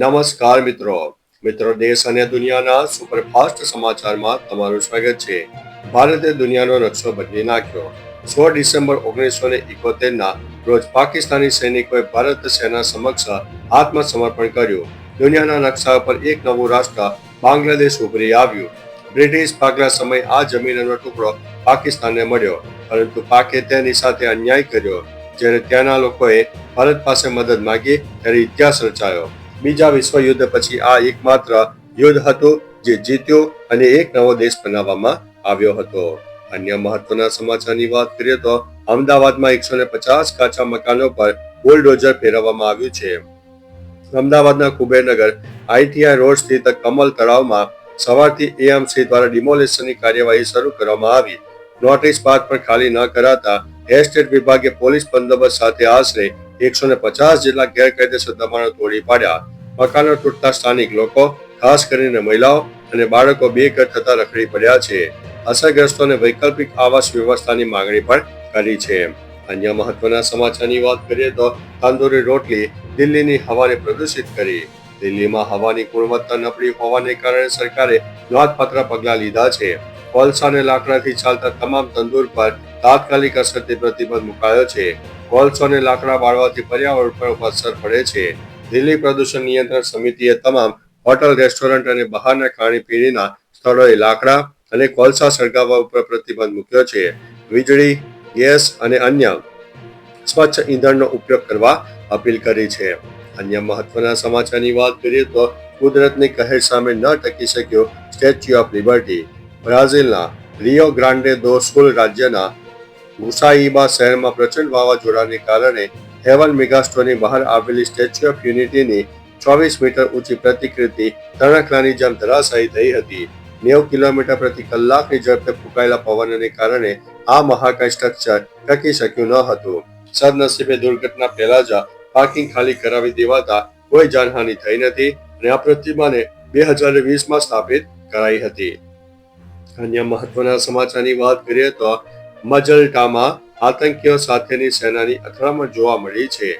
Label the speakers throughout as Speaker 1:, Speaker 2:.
Speaker 1: નમસ્કાર મિત્રો. મિત્રો, દેશ અને દુનિયાના સુપરફાસ્ટ સમાચારમાં તમારું સ્વાગત છે. ભારતે દુનિયાનો નકશો બદલી નાખ્યો. સોળ ડિસેમ્બર ઓગણીસો ને ના રોજ પાકિસ્તાની સૈનિકોએ ભારત સેના સમક્ષ આત્મસમર્પણ કર્યું. દુનિયાના નકશા પર એક નવું રાષ્ટ્ર બાંગ્લાદેશ ઉભરી આવ્યું. બ્રિટિશ ભાગલા સમય આ જમીનનો ટુકડો પાકિસ્તાનને મળ્યો, પરંતુ પાકે તેની સાથે અન્યાય કર્યો, જ્યારે ત્યાંના લોકોએ ભારત પાસે મદદ માંગી, ત્યારે ઇતિહાસ રચાયો. બીજા વિશ્વ યુદ્ધ પછી આ એકમાત્ર યુદ્ધ હતું જે જીત્યું અને એક નવો દેશ બનાવવામાં આવ્યો હતો. અન્ય મહત્વના સમાચારની વાત કરીએ તો અમદાવાદમાં એકસો ને પચાસ કાચા મકાનો પર બુલડોઝર ફેરવવામાં આવ્યું છે. અમદાવાદના કુબેરનગર આઈટીઆઈ રોડ સ્થિત કમલ તળાવમાં સવારથી એએમસી દ્વારા ડિમોલિશનની કાર્યવાહી શરૂ કરવામાં આવી. નોટિસ બાદ પણ ખાલી ન કરાતા એસ્ટેટ વિભાગે પોલીસ બંદોબસ્ત સાથે આશરે એકસો ને પચાસ જેટલા ગેરકાયદેસર દબાણો તોડી પાડ્યા. મકાનો તૂટતા સ્થાનિક લોકો, ખાસ કરીને મહિલાઓ અને બાળકો બેઘર થતા રખડી પડ્યા છે. અસરગ્રસ્તોને વૈકલ્પિક આવાસ વ્યવસ્થાની માંગણી પણ કરી છે. અન્ય મહત્વના સમાચારની વાત કરીએ તો તંદૂરી રોટલી દિલ્હીની હવાને પ્રદૂષિત કરી. દિલ્હીમાં હવાની ગુણવત્તા નબળી હોવાને કારણે સરકારે નોંધપાત્ર પગલાં લીધા છે. કોલસા અને લાકડાથી ચાલતા તમામ તંદૂર પર તાત્કાલિક અસરથી પ્રતિબંધ મુકાયો છે. કોલસો અને લાકડા બાળવાથી પર્યાવરણ પર અસર પડે છે. દિલ્હી પ્રદૂષણ નિયંત્રણ સમિતિએ તમામ હોટલ, રેસ્ટોરન્ટ અને બહારના ખાણીપીણીના સ્થળોએ લાકડા અને કોલસા સળગાવવા ઉપર પ્રતિબંધ મૂક્યો છે. વીજળી, ગેસ અને અન્ય સ્વચ્છ ઈંધણનો ઉપયોગ કરવા અપીલ કરી છે. અન્ય મહત્વના સમાચારની વાત કરીએ તો કુદરતની કહેર સામે ન ટકી શક્યો સ્ટેચ્યુ ઓફ લિબર્ટી. બ્રાઝિલના રિયો ગ્રાન્ડે દો સુલ રાજ્યના મુસાઈબા શહેરમાં પ્રચંડ વાવાઝોડાને કારણે હેવન મેગાસ્ટોરની બહાર આવેલી સ્ટેચ્યુ ઓફ યુનિટીની ચોવીસ મીટર ઊંચી પ્રતિકૃતિ તણખલાની જેમ ધરાશાયી થઈ હતી. નેવું કિલોમીટર પ્રતિ કલાકની ઝડપે ફૂંકાયેલા પવનને કારણે આ મહાકાય સ્ટ્રક્ચર ટકી શક્યું ન હતું. સદનસીબે દુર્ઘટના પહેલા જ પાર્કિંગ ખાલી કરાવી દેવાતા કોઈ જાનહાનિ થઈ નથી અને આ પ્રતિમાને બે હજાર વીસમાં સ્થાપિત કરાઈ હતી. અન્ય મહત્વના સમાચારની વાત કરીએ તો મજલટામાં આતંકીઓ સાથેની સેનાની અથડામણ જોવા મળી છે.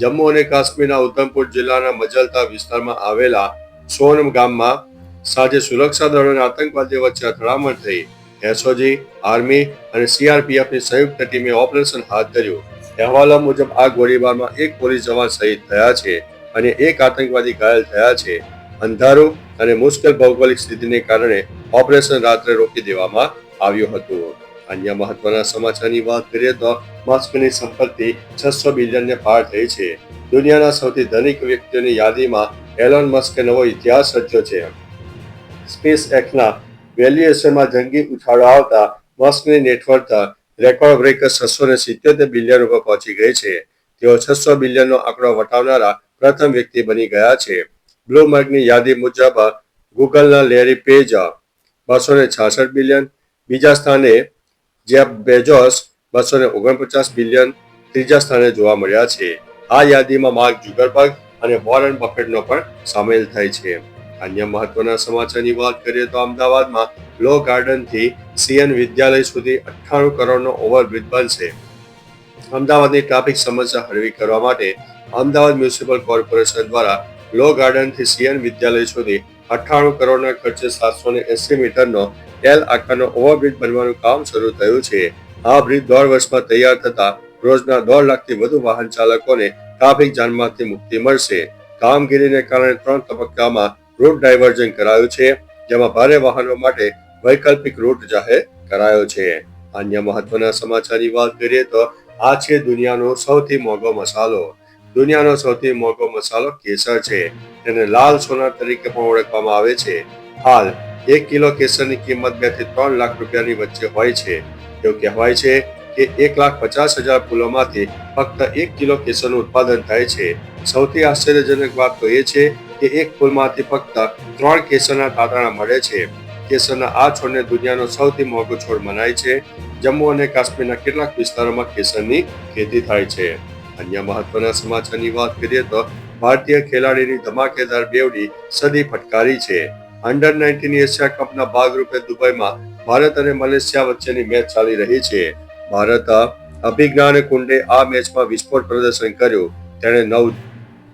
Speaker 1: જમ્મુ અને કાશ્મીરના ઉધમપુર જિલ્લાના મજલતા વિસ્તારમાં આવેલા સોનમ ગામમાં સાંજે સુરક્ષા દળો અને આતંકવાદીઓ વચ્ચે અથડામણ થઈ. એસઓજી, આર્મી અને સીઆરપીએફની સંયુક્ત ટીમે ઓપરેશન હાથ ધર્યું. અહેવાલો મુજબ આ ગોળીબારમાં એક પોલીસ જવાન શહીદ થયા છે અને એક આતંકવાદી ઘાયલ થયા છે. અંધારું અને મુશ્કેલ ભૌગોલિક સ્થિતિને કારણે ઓપરેશન રાત્રે રોકી દેવામાં આવ્યું હતું. અન્ય મહત્વના સમાચારની વાત કરીએ તો મસ્કની સંપત્તિ છસો બિલિયનને પાર થઈ છે. દુનિયાના સૌથી ધનિક વ્યક્તિઓની યાદીમાં એલોન મસ્કે નવો ઇતિહાસ રચ્યો છે. સ્પેસ એક્સના વેલ્યુએશનમાં જંગી ઉછાળો આવતા મસ્કની નેટવર્થ રેકોર્ડ બ્રેકર છસો ને સિત્યોતેર બિલિયન ઉપર પહોંચી ગઈ છે. તેઓ છસો બિલિયનનો આંકડો વટાવનારા પ્રથમ વ્યક્તિ બની ગયા છે. બ્લુમર્ગની યાદી મુજબ ગૂગલના લેરી પેજ બસો ને છાસઠ બિલિયન, બીજા સ્થાને જેફ બેજોસ બસો ને ઓગણપચાસ બિલિયન ત્રીજા સ્થાને જોવા મળ્યા છે. આ યાદીમાં માર્ક જુગરબર્ગ અને વોરન બફેટનો પણ સામેલ થાય છે. અન્ય મહત્વના સમાચારની વાત કરીએ તો અમદાવાદમાં લો ગાર્ડનથી સીએન વિદ્યાલય સુધી અઠ્ઠાણું કરોડનો ઓવરબ્રિજ બનશે. અમદાવાદની ટ્રાફિક સમસ્યા હળવી કરવા માટે અમદાવાદ મ્યુનિસિપલ કોર્પોરેશન દ્વારા લો ગાર્ડનથી સીએન વિદ્યાલય સુધી અઠ્ઠાણું કરોડના ખર્ચે સાતસો ને એસી મીટરનો એલ આકારનો ઓવરબ્રિજ બનવાનું કામ શરૂ થયું છે. આ બ્રિજ દોઢ વર્ષમાં તૈયાર થતા રોજના દોઢ લાખથી વધુ વાહન ચાલકોને ટ્રાફિક જામમાંથી મુક્તિ મળશે. કામગીરીને કારણે ત્રણ તબક્કામાં રૂટ ડાયવર્ઝન કરાયું છે, જેમાં ભારે વાહનો માટે વૈકલ્પિક રૂટ જાહેર કરાયો છે. અન્ય મહત્વના સમાચારની વાત કરીએ તો આ છે દુનિયાનો સૌથી મોંઘો મસાલો. દુનિયાનો સૌથી મોંઘો મસાલો કેસર છે. તેને લાલ સોના તરીકે પણ ઓળખવામાં આવે છે. હાલ, એક કિલો કેસરની કિંમત બેથી ત્રણ લાખ રૂપિયાની વચ્ચે હોય છે. એવું કહેવાય છે કે એક લાખ પચાસ હજાર ફૂલોમાંથી ફક્ત એક કિલો કેસરનું ઉત્પાદન થાય છે. સૌથી આશ્ચર્યજનક વાત તો એ છે કે એક ફૂલમાંથી ફક્ત ત્રણ કેસરના તાતણા મળે છે. કેસરના આ છોડને દુનિયાનો સૌથી મોંઘો છોડ મનાય છે. જમ્મુ અને કાશ્મીરના કેટલાક વિસ્તારોમાં કેસરની ખેતી થાય છે. અન્ય મહત્વના સમાચારની વાત કરીએ તો ભારતીય ખેલાડીની ધમાકેદાર બેવડી સદી ફટકારી છે. અંડર નાઇન્ટીન એશિયા કપના ભાગરૂપે દુબઈમાં ભારત અને મલેશિયા વચ્ચેની મેચ ચાલી રહી છે. ભારત અભિજ્ઞાન કુંડે આ મેચમાં વિસ્ફોટ પ્રદર્શન કર્યું. તેણે નવ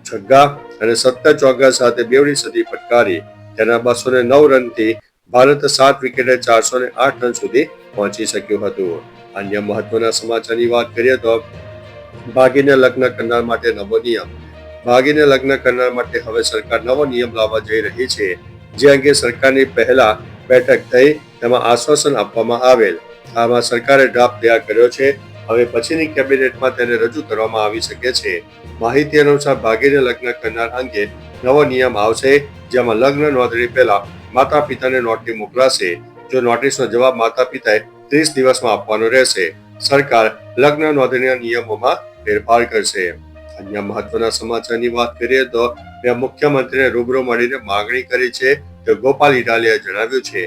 Speaker 1: છગ્ગા અને સત્તર ચોગ્ગા સાથે બેવડી સદી ફટકારી. તેના બસો ને નવ રનથી ભારત સાત વિકેટે ચારસો ને આઠ રન સુધી પહોંચી શક્યું હતું. અન્ય મહત્વના સમાચારની વાત કરીએ તો ભાગીને લગ્ન કરનાર માટે નવો નિયમ. ભાગીને લગ્ન કરનાર માટે હવે સરકાર નવો નિયમ લાવવા જઈ રહી છે, જે અંગે સરકારની પહેલા બેઠક થઈ, તેમાં આશ્વાસન આપવામાં આવેલ. આમાં સરકારે ડ્રાફ્ટ તૈયાર કર્યો છે. હવે પછીની કેબિનેટમાં તેને રજૂ કરવામાં આવી શકે છે. માહિતી અનુસાર ભાગીને લગ્ન કરનાર અંગે નવો નિયમ આવશે, જેમાં લગ્ન નોંધણી પહેલા માતા પિતાને નોટિસ મોકલાશે, જો નોટિસનો જવાબ માતા પિતાએ ત્રીસ દિવસમાં આપવાનો રહેશે. સરકાર લગ્ન નોંધણીના નિયમોમાં ફેરફાર કરશે. અન્ય મહત્વના સમાચારની વાત કરીએ તો મેં મુખ્યમંત્રીને રૂબરૂ મળીને માંગણી કરી છે કે ગોપાલ ઇટાલિયાએ જણાવ્યું છે.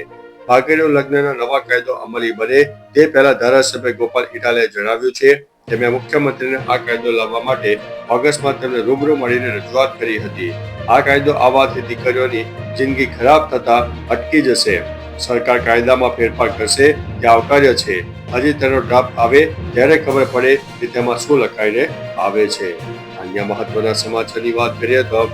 Speaker 1: ભાગેડુ લગ્નના નવા કાયદો અમલી બને તે પહેલા ધારાસભ્ય ગોપાલ ઇટાલિયાએ જણાવ્યું છે કે મેં મુખ્યમંત્રીને આ કાયદો લાવવા માટે ઓગસ્ટમાં તેમને રૂબરૂ મળીને રજૂઆત કરી હતી. આ કાયદો આવવાથી દીકરીઓની જિંદગી ખરાબ થતા અટકી જશે. સરકાર કાયદામાં ફેરફાર કરશે તે આવકાર્ય છે. હજી તેનો ડ્રાફ્ટ આવે ત્યારે ખબર પડે કે તેમાં શું લખાઈને આવે છે. અન્ય મહત્વના સમાચારની વાત કરીએ તો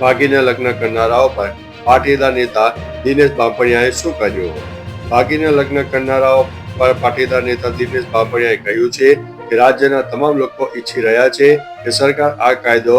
Speaker 1: ભાગીને લગ્ન કરનારાઓ પર પાટીદાર નેતા દિનેશ બાંભણિયાએ શું કર્યું ભાગીને લગ્ન કરનારાઓ પર પાટીદાર નેતા દિનેશ બાંભણિયાએ કહ્યું છે કે રાજ્યના તમામ લોકો ઈચ્છી રહ્યા છે કે સરકાર આ કાયદો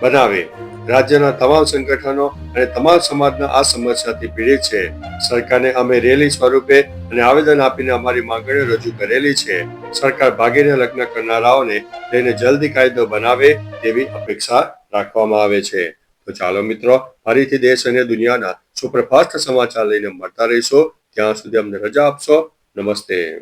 Speaker 1: બનાવે. રાજ્યના તમામ સંગઠનો અને તમામ સમાજના આ સમસ્યાથી પીડિત છે. સરકારને અમે રેલી સ્વરૂપે અને આવેદન આપીને અમારી માંગણીઓ રજૂ કરેલી છે. સરકાર ભાગીને લગ્ન કરનારાઓને લઈને જલ્દી કાયદો બનાવે તેવી અપેક્ષા રાખવામાં આવે છે. તો ચાલો મિત્રો, ફરીથી દેશ અને દુનિયાના સુપરફાસ્ટ સમાચાર લઈને મળતા રહીશો. ત્યાં સુધી અમને રજા આપશો. નમસ્તે.